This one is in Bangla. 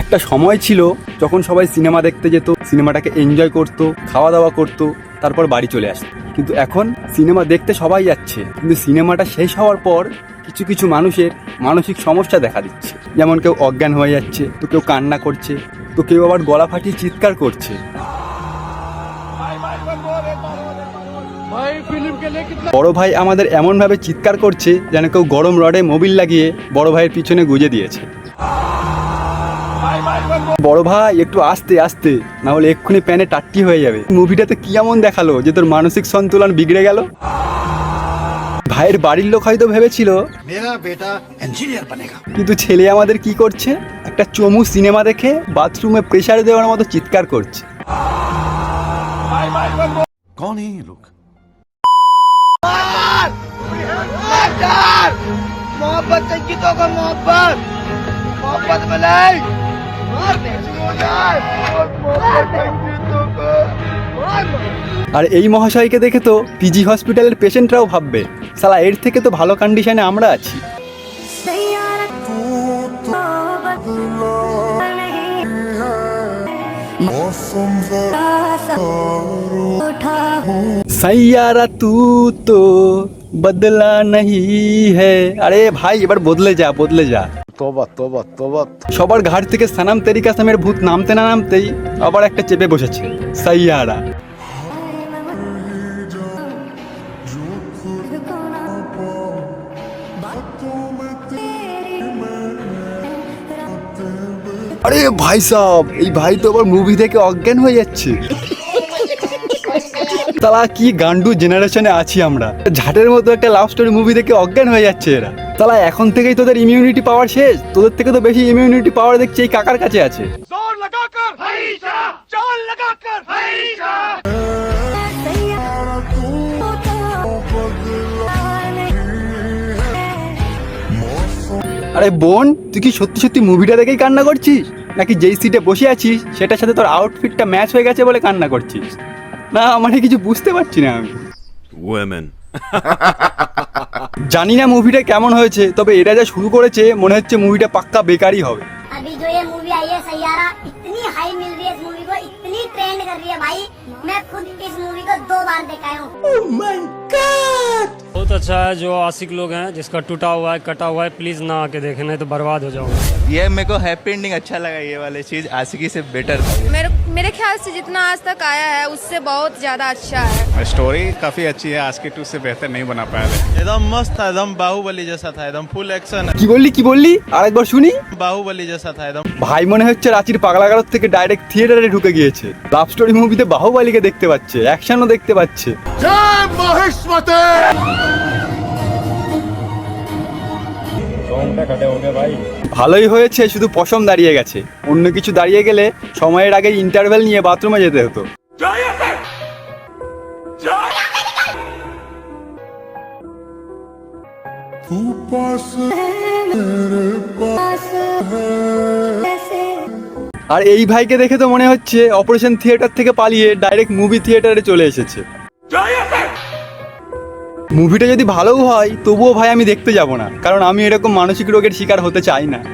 একটা সময় ছিল যখন সবাই সিনেমা দেখতে যেত, সিনেমাটাকে এনজয় করতো খাওয়া দাওয়া করতো, তারপর বাড়ি চলে আসতো। কিন্তু এখন সিনেমা দেখতে সবাই যাচ্ছে, কিন্তু সিনেমাটা শেষ হওয়ার পর কিছু কিছু মানুষের মানসিক সমস্যা দেখা দিচ্ছে। যেমন কেউ অজ্ঞান হয়ে যাচ্ছে, তো কেউ কান্না করছে, তো কেউ আবার গলা ফাটিয়ে চিৎকার করছে। বড় ভাই আমাদের এমনভাবে চিৎকার করছে যেন কেউ গরম রডে মোবিল লাগিয়ে বড় ভাইয়ের পিছনে গুজে দিয়েছে। বড় ভাই একটু আস্তে আস্তে না হলে এক্ষুনি প্যানে টাট্টি হয়ে যাবে মুভিটাতে কি এমন দেখালো যে তোর মানসিক সন্তুলন বিগড়ে গেল ভাইয়ের বাড়ির লোক হয়তো ভেবেছিল मेरा बेटा इंजीनियर बनेगा কিন্তু ছেলে আমাদের কি করছে একটা চমু সিনেমা দেখে বাথরুমে প্রেসার দেওয়ার মতো চিৎকার করছে कौन है ये लोग मोहब्बत से गीतों को मोहब्बत मोहब्बत में नहीं আর এই মহাশয়কে দেখে তো পিজি হসপিটালের পেশেন্টরাও ভাববে, সালা, এর থেকে তো ভালো কন্ডিশনে আমরা আছি। সাইয়ারা তু তো বদলা নাহি হে আরে ভাই এবার বদলে যা বদলে যা। সবার ঘাট থেকে সানাম তেরি কাসামের ভূত নামতে না নামতেই আবার একটা চেপে বসেছে, সাইয়ারা। আরে ভাই সাহ এই ভাই তো আবার মুভি দেখে অজ্ঞান হয়ে যাচ্ছে। তালা কি গান্ডু জেনারেশনে আছি আমরা? ঝাটের মতো একটা লাভ স্টোরি মুভি দেখে অজ্ঞান হয়ে যাচ্ছে এরা। তালা এখন থেকেই তোদের ইমিউনিটি পাওয়ার শেষ। তোদের থেকে তো বেশি ইমিউনিটি পাওয়ার দেখছি এই কাকার কাছে আছে। আরে বোন তুই কি সত্যি সত্যি মুভিটা দেখেই কান্না করছিস? নাকি যেই সিটে বসে আছিস সেটার সাথে তোর আউটফিটটা ম্যাচ হয়ে গেছে বলে কান্না করছিস? না মানে কিছু বুঝতে পারছি না আমি women. জানি না মুভিটা কেমন হয়েছে তবে এটা যা শুরু করেছে মনে হচ্ছে মুভিটা পাক্কা বেকারই হবে अभी जो ये मूवी आई है सैयारा इतनी हाई मिल रही है इस मूवी को इतनी ट्रेंड कर रही है भाई मैं खुद इस मूवी को दो बार देखा हूँ बहुत अच्छा है जो आशिक लोग हैं जिसका टूटा हुआ है कटा हुआ है प्लीज ना आके देखें नहीं तो बर्बाद हो जाओगे ये मेरे को हैप्पी एंडिंग अच्छा लगा ये वाली चीज आशिकी से बेटर मेरे मेरे ख्याल से जितना आज तक आया है उससे बहुत ज्यादा अच्छा है स्टोरी काफी अच्छी है आज के टू से बेहतर नहीं बना पाया एकदम मस्त था एकदम बाहुबली जैसा था एकदम फुल एक्शन কি বললি কি বললি আরেকবার শুনি बाहुबली जैसा था एकदम ভাই মনে হচ্ছে রাঁচির পাগলাগারত থেকে ডাইরেক্ট থিয়েটারে ঢুকে গিয়েছে লাভ স্টোরি মুভিতে বাহুবালিকে দেখতে পাচ্ছে অ্যাকশনও দেখতে পাচ্ছে ভালোই হয়েছে শুধু পশম দাঁড়িয়ে গেছে। অন্য কিছু দাঁড়িয়ে গেলে সময়ের আগে ইন্টারভেল নিয়ে বাথরুমে যেতে হতো। আর এই ভাইকে দেখে তো মনে হচ্ছে অপারেশন থিয়েটার থেকে পালিয়ে ডাইরেক্ট মুভি থিয়েটারে চলে এসেছে। মুভিটা যদি ভালোও হয়, তবুও ভাই আমি দেখতে যাব না। কারণ আমি এরকম মানসিক রোগের শিকার হতে চাই না।